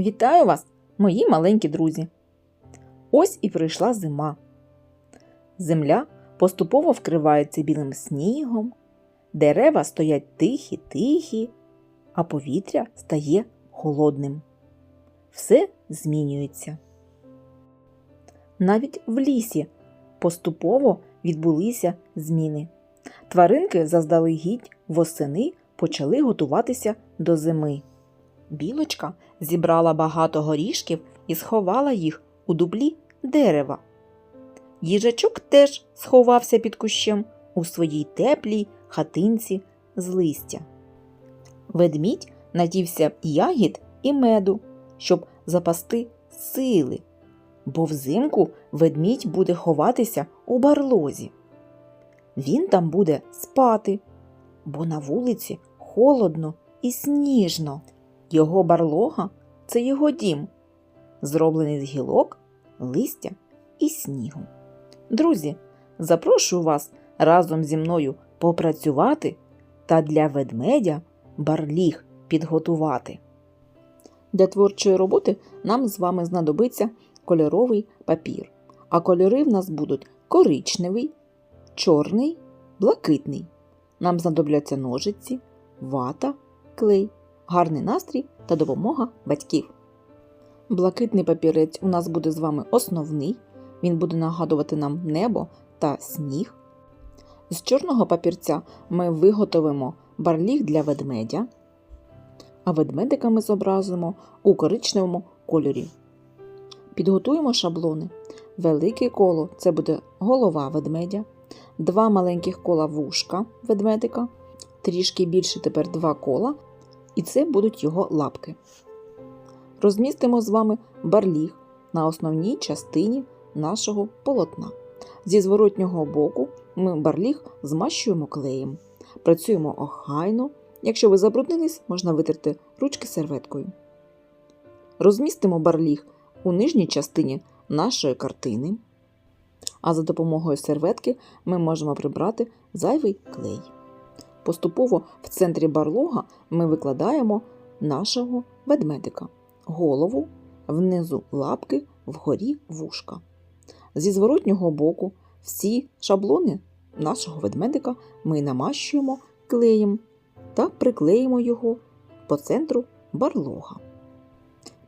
Вітаю вас, мої маленькі друзі! Ось і прийшла зима. Земля поступово вкривається білим снігом, дерева стоять тихі-тихі, а повітря стає холодним. Все змінюється. Навіть в лісі поступово відбулися зміни. Тваринки заздалегідь восени почали готуватися до зими. Білочка зібрала багато горішків і сховала їх у дублі дерева. Їжачок теж сховався під кущем у своїй теплій хатинці з листя. Ведмідь надівся ягід і меду, щоб запасти сили, бо взимку ведмідь буде ховатися у барлозі. Він там буде спати, бо на вулиці холодно і сніжно. Його барлога це його дім, зроблений з гілок, листя і снігу. Друзі, запрошую вас разом зі мною попрацювати та для ведмедя барліг підготувати. Для творчої роботи нам з вами знадобиться кольоровий папір, а кольори в нас будуть коричневий, чорний, блакитний. Нам знадобляться ножиці, вата, клей, гарний настрій та допомога батьків. Блакитний папірець у нас буде з вами основний, він буде нагадувати нам небо та сніг. З чорного папірця ми виготовимо барліг для ведмедя, а ведмедика ми зобразимо у коричневому кольорі. Підготуємо шаблони. Велике коло це буде голова ведмедя, два маленьких кола вушка ведмедика, трішки більше тепер два кола, і це будуть його лапки. Розмістимо з вами барліг на основній частині нашого полотна. Зі зворотнього боку ми барліг змащуємо клеєм. Працюємо охайно. Якщо ви забруднились, можна витерти ручки серветкою. Розмістимо барліг у нижній частині нашої картини. А за допомогою серветки ми можемо прибрати зайвий клей. Поступово в центрі барлога ми викладаємо нашого ведмедика, голову, внизу лапки, вгорі вушка. Зі зворотнього боку всі шаблони нашого ведмедика ми намащуємо клеєм та приклеїмо його по центру барлога.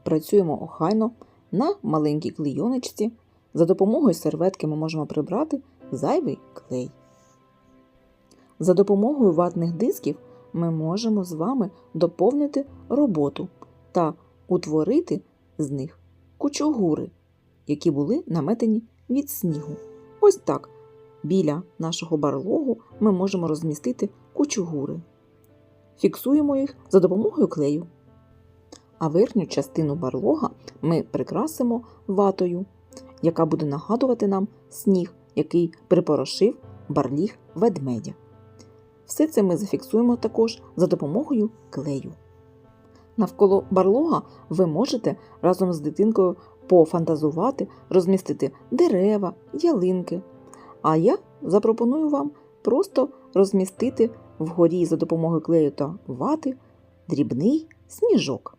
Працюємо охайно на маленькій клейоночці. За допомогою серветки ми можемо прибрати зайвий клей. За допомогою ватних дисків ми можемо з вами доповнити роботу та утворити з них кучугури, які були наметені від снігу. Ось так. Біля нашого барлогу ми можемо розмістити кучугури. Фіксуємо їх за допомогою клею. А верхню частину барлога ми прикрасимо ватою, яка буде нагадувати нам сніг, який припорошив барліг ведмедя. Все це ми зафіксуємо також за допомогою клею. Навколо барлога ви можете разом з дитинкою пофантазувати, розмістити дерева, ялинки. А я запропоную вам просто розмістити вгорі за допомогою клею та вати дрібний сніжок,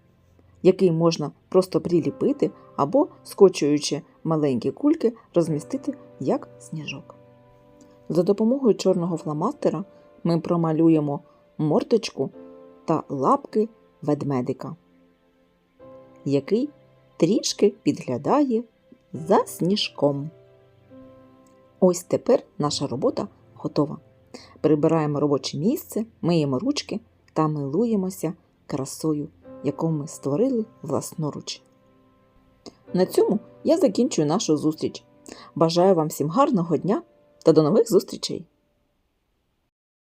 який можна просто приліпити або, скочуючи маленькі кульки, розмістити як сніжок. За допомогою чорного фломастера ми промалюємо мордочку та лапки ведмедика, який трішки підглядає за сніжком. Ось тепер наша робота готова. Прибираємо робоче місце, миємо ручки та милуємося красою, яку ми створили власноруч. На цьому я закінчую нашу зустріч. Бажаю вам всім гарного дня та до нових зустрічей!